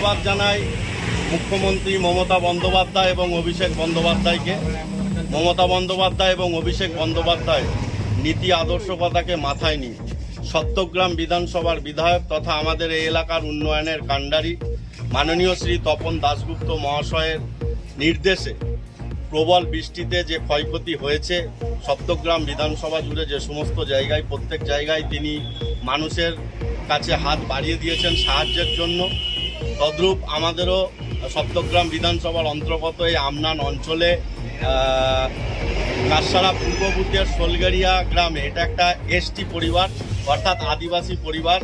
ধন্যবাদ জানাই মুখ্যমন্ত্রী মমতা বন্দ্যোপাধ্যায় এবং অভিষেক বন্দ্যোপাধ্যায়কে। মমতা বন্দ্যোপাধ্যায় এবং অভিষেক বন্দ্যোপাধ্যায় নীতি আদর্শকতাকে মাথায় নিয়ে সত্যগ্রাম বিধানসভার বিধায়ক তথা আমাদের এই এলাকার উন্নয়নের কাণ্ডারি মাননীয় শ্রী তপন দাশগুপ্ত মহাশয়ের নির্দেশে প্রবল বৃষ্টিতে যে ক্ষয়ক্ষতি হয়েছে, সপ্তগ্রাম বিধানসভা জুড়ে যে সমস্ত জায়গায়, প্রত্যেক জায়গায় তিনি মানুষের কাছে হাত বাড়িয়ে দিয়েছেন সাহায্যের জন্য। তদ্রূপ আমাদেরও সপ্তগ্রাম বিধানসভার অন্তর্গত এই আমনান অঞ্চলে আহ, কারসারা পূর্ব বুথের সোলগাড়িয়া গ্রামে এটা একটা এসটি পরিবার অর্থাৎ আদিবাসী পরিবার।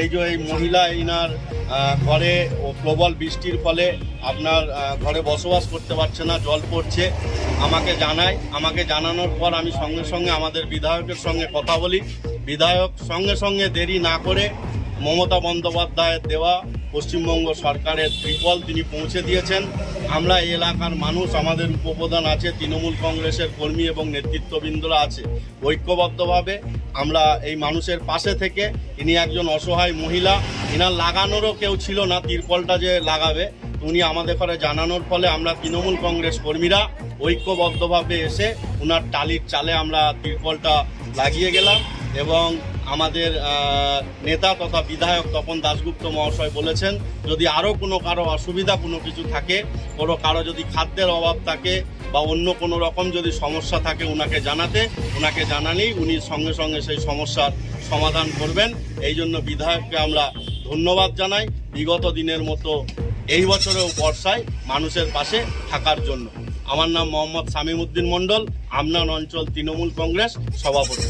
এই যে এই মহিলা এইনার আহ, ঘরে ও প্রবল বৃষ্টির ফলে আপনার ঘরে বসবাস করতে পারছে না জল পড়ছে। আমাকে জানায় আমাকে জানানোর পর আমি সঙ্গে সঙ্গে আমাদের বিধায়কের সঙ্গে কথা বলি। বিধায়ক সঙ্গে সঙ্গে দেরি না করে মমতা বন্দ্যোপাধ্যায়ের দেওয়া পশ্চিমবঙ্গ সরকারের ত্রিপল তিনি পৌঁছে দিয়েছেন। আমরা এই এলাকার মানুষ, আমাদের উপপ্রধান আছে, তৃণমূল কংগ্রেসের কর্মী এবং নেতৃত্ববৃন্দরা আছে, ঐক্যবদ্ধভাবে। আমরা এই মানুষের পাশে থেকে, ইনি একজন অসহায় মহিলা, ইনার লাগানোরও কেউ ছিল না, তিরপলটা যে লাগাবে, উনি আমাদের ঘরে জানানোর ফলে আমরা তৃণমূল কংগ্রেস কর্মীরা ঐক্যবদ্ধভাবে এসে ওনার টালির চালে আমরা তিরপলটা লাগিয়ে গেলাম এবং আমাদের নেতা তথা বিধায়ক তপন দাশগুপ্ত মহাশয় বলেছেন, যদি আরও কোনো কারও অসুবিধা কোনো কিছু থাকে, কোনো কারও যদি খাদ্যের অভাব থাকে বা অন্য কোনো রকম যদি সমস্যা থাকে ওনাকে জানাতে ওনাকে জানালেই উনি সঙ্গে সঙ্গে সেই সমস্যার সমাধান করবেন। এই জন্য বিধায়ককে আমরা ধন্যবাদ জানাই। বিগত দিনের মতো এই বছরেও বর্ষায় মানুষের পাশে থাকার জন্য। আমার নাম মোহাম্মদ শামীম উদ্দিন মণ্ডল, আমনান অঞ্চল তৃণমূল কংগ্রেস সভাপতি।